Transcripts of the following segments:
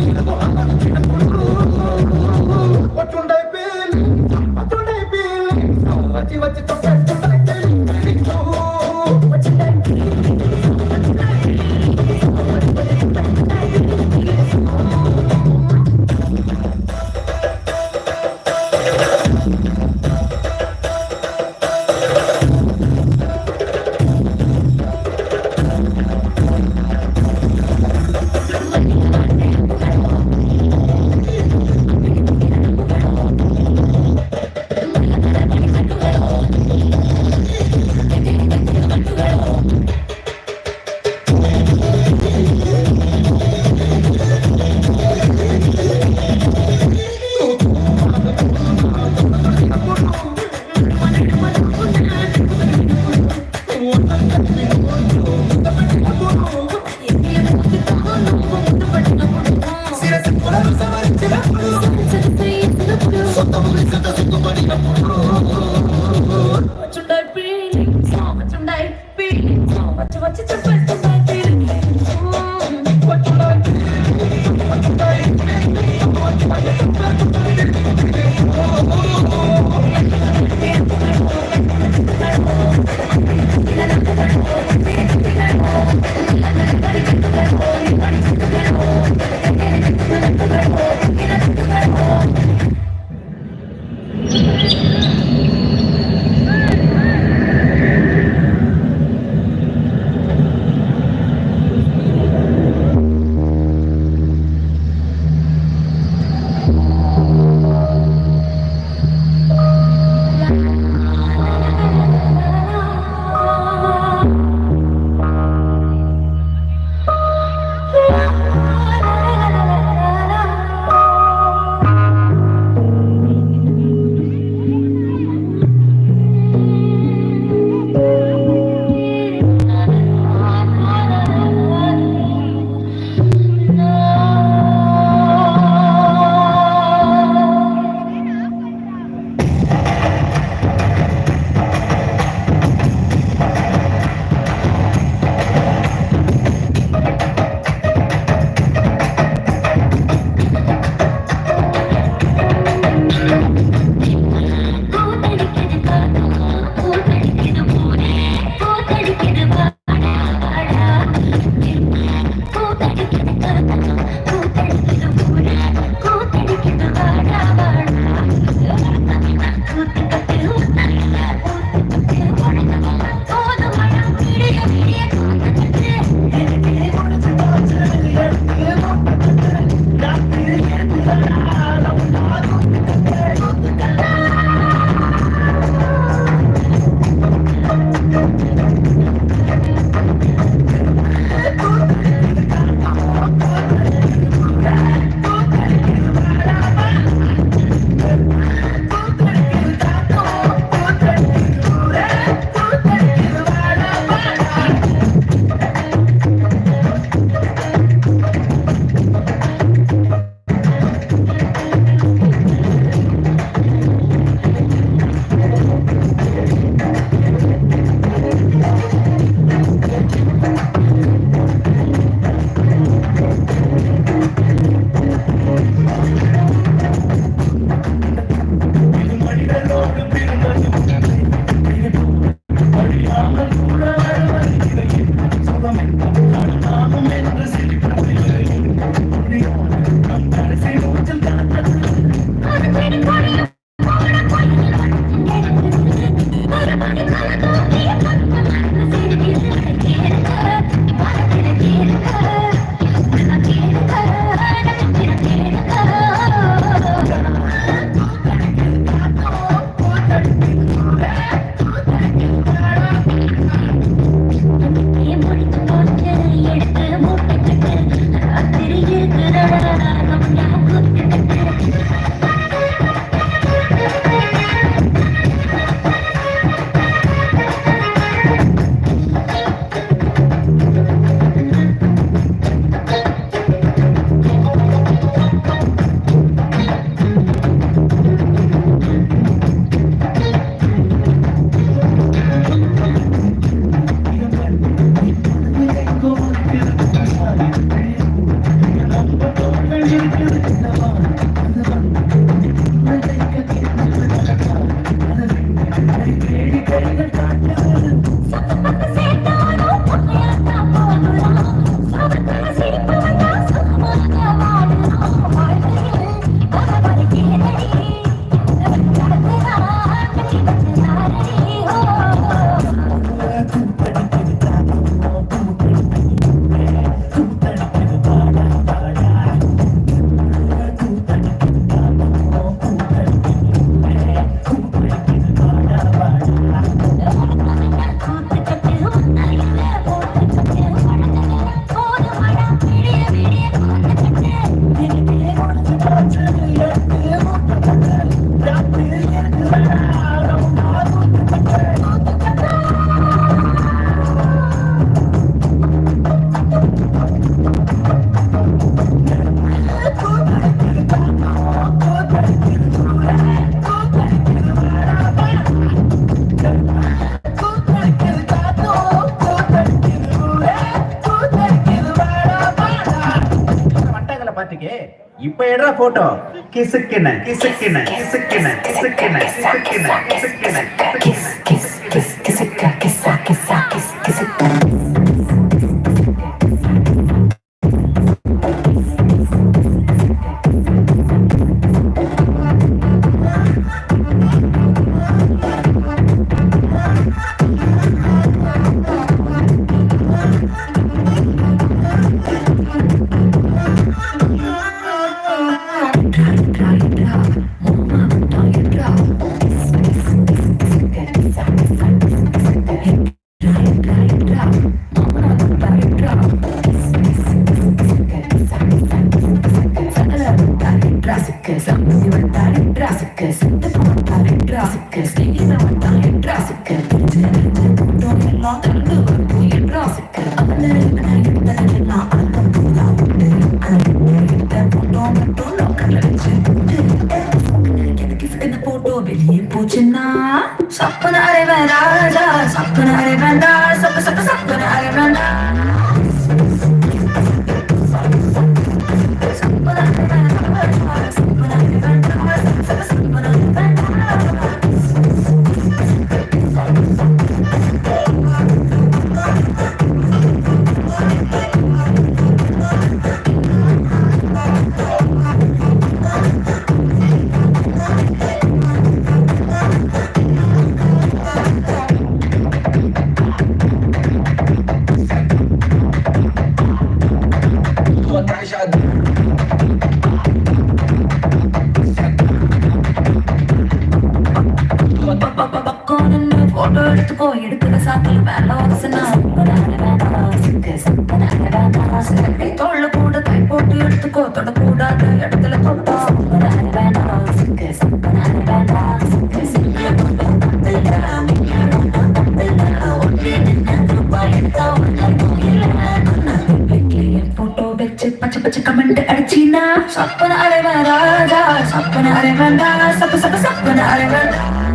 你别动 இருக்கே இப்ப எடுற போட்டோ கிசுக்கின கிசுக்கின கிசுக்கின கிசுக்கின கிசுக்கின கிசுக்கின கிசுக்கின கிசுக்கின கிசுக்கின கிசுக்கின கிசுக்கின எடுத்துக்கோ எடுத்துக்க சாக்கில் வேலை தோல்ல கூட கை போட்டு எடுத்துக்கோ தொடக்கூடாத இடத்துல தொட்டா போட்டோ வச்சு பச்சை பச்சை கமெண்ட் அடிச்சினா சப்பன அரை ராஜா சப்பன அரைவன்டா சப்ப சப்ப சப்பன அரை சப்பன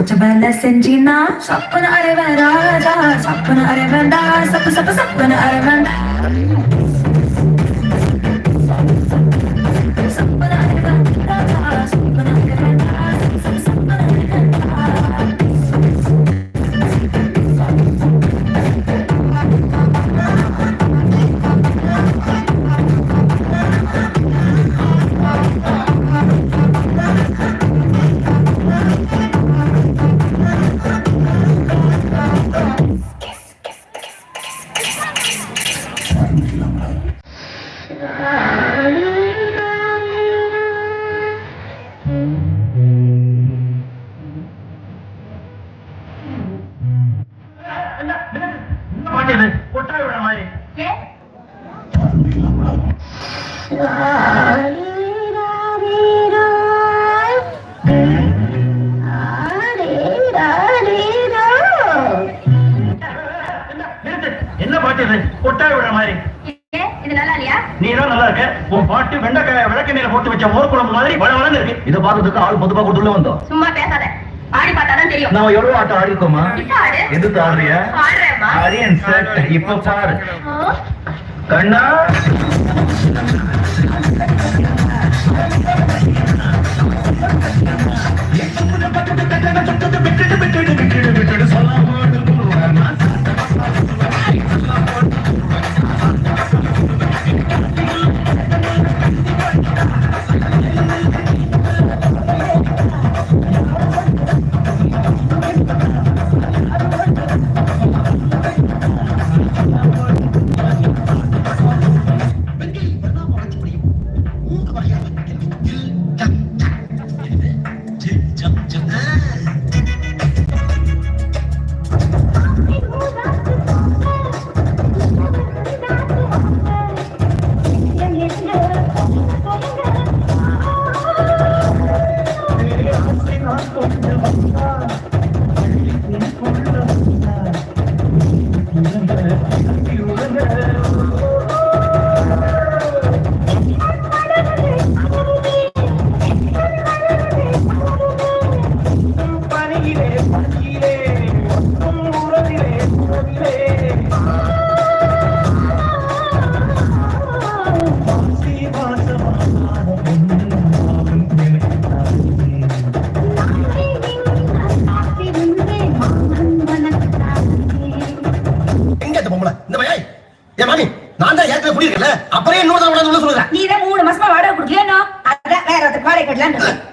பண்ணி கொஞ்சம் கொஞ்சம் வேலை செஞ்சினா சப்பன அரைவன் ராஜா. சப்பன அரைவன்டா சப்பு சப்பு என்ன பாட்டு இது? கொட்டாய் விட மாதிரி. இது நல்லா இல்லையா? நீ தான் நல்லா இருக்க. உன் பாட்டு வெண்டைக்காய விளக்கெண்ணெயில போட்டு வச்ச மோர் குழம்பு மாதிரி வள வளன்னு இருக்கு. இதை பார்க்கறதுக்கு ஆள் பொதுப்பா கொடுத்துள்ள வந்தோம். சும்மா பேசாத. ஆடி பார்த்தாதான் தெரியும். நம்ம எவ்வளவு ஆட்டம் ஆடி இருக்கோமா? என்ன ஆடு? எது ஆடுறியா? செட் இப்ப பாரு? கண்ணா. அப்புறம் Gracias.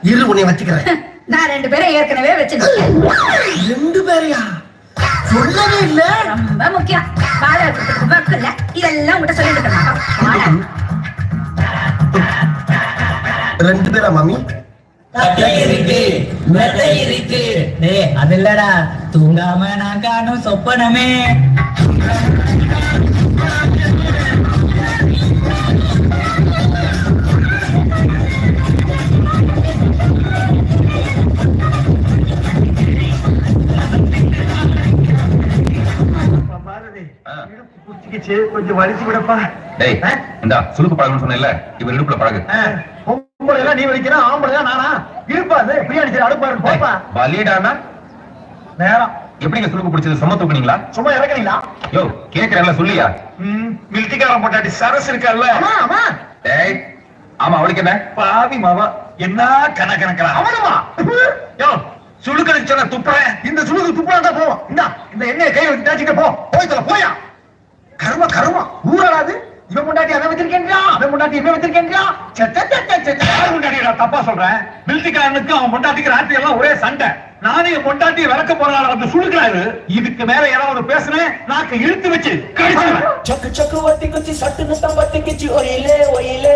இரு உன்னை வச்சுக்கிறேன். நான் ரெண்டு பேரும் ஏற்கனவே வச்சிருக்கேன். ரெண்டு பேரையா? சொல்லவே இல்ல. ரொம்ப முக்கியம். இல்ல இதெல்லாம் உங்ககிட்ட சொல்லிட்டு ரெண்டு பேரா மாமி? டேய் அது இல்லடா. தூங்காம நான் காணும் சொப்பனமே. கொஞ்சம் வலிச்சு விடப்பா. டேய் இந்தா சுருக்கு பழகுன்னு சொன்னேன்ல இவர் இடுப்புல பழகு. பொம்பளை எல்லாம் நீ வலிக்கிறா ஆம்பளை எல்லாம் நானா? இருப்பா அது பிரியாணி சரி அடுப்பாரு போப்பா. வலிடானா நேரம். எப்படிங்க சுருக்கு பிடிச்சது சும தூக்குனீங்களா? சும்மா இறக்குறீங்களா யோ கேக்குறேன்ல சொல்லியா? ம் மில்டிக்காரன் பொட்டாட்டி சரஸ் இருக்கல்ல ஆமா ஆமா டேய் ஆமா அவளுக்கு என்ன? பாவி மாவா என்ன கன கணக்கிறா அவனுமா? யோ சுழுக்கனுக்கு சொன்ன துப்புறேன் இந்த சுழுக்கு துப்புறா தான் போவோம். இந்த இந்த எண்ணெயை கை வச்சு தாச்சிட்டு போ. போய் தலை போயா. கரும கரும ஊராடாது. இவன் முண்டாட்டி அதை வச்சிருக்கேன்டா. அவன் முண்டாட்டி இவன் வச்சிருக்கேன்டா. முண்டாட்டி நான் தப்பா சொல்றேன்? மில்திக்காரனுக்கு அவன் முண்டாட்டிக்கு ராத்திரி எல்லாம் ஒரே சண்டை. நானே என் பொண்டாட்டி விளக்க போறாள் வந்து சுழுக்கிறாரு இதுக்கு மேல யாராவது பேசுனேன் நாக்கு இழுத்து வச்சு கழிச்சு சக்கு சக்கு வட்டி குச்சி சட்டுன்னு வட்டி கிச்சி. ஒயிலே ஒயிலே.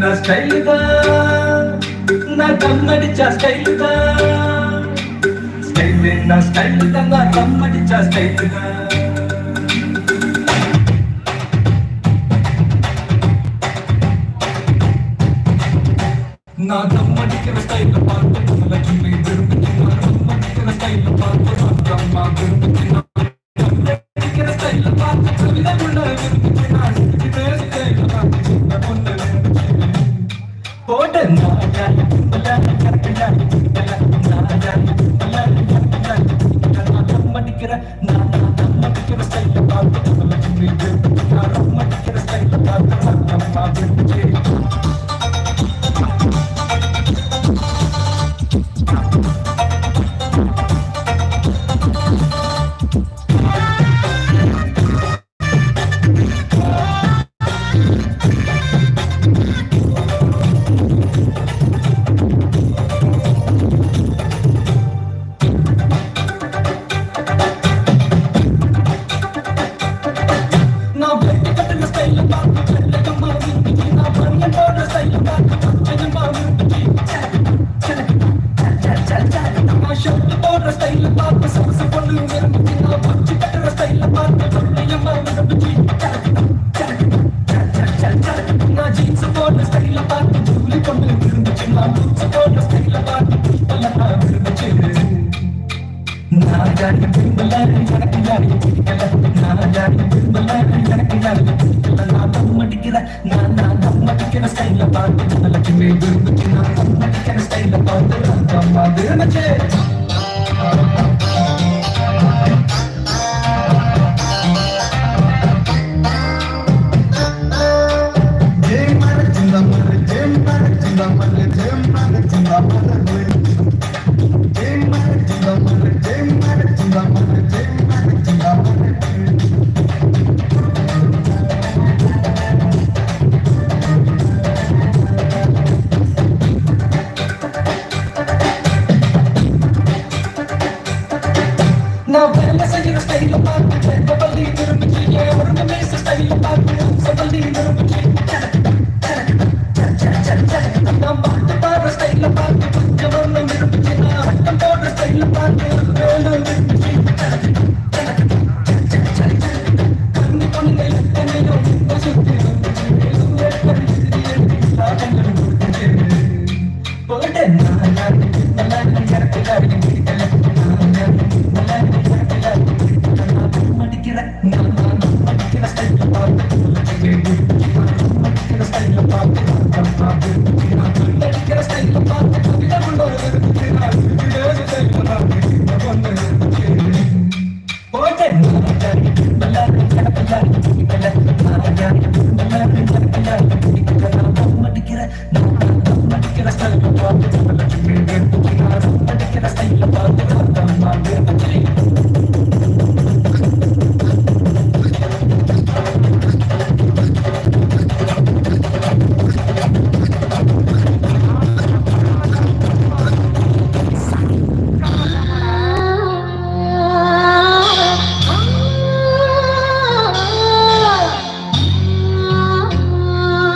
నా స్టైల్ దా నా కమ్మడిచా స్టైల్ దా స్టైల్ నా స్టైల్ దా அடிக்கிற ஸ்டைல பார்த்து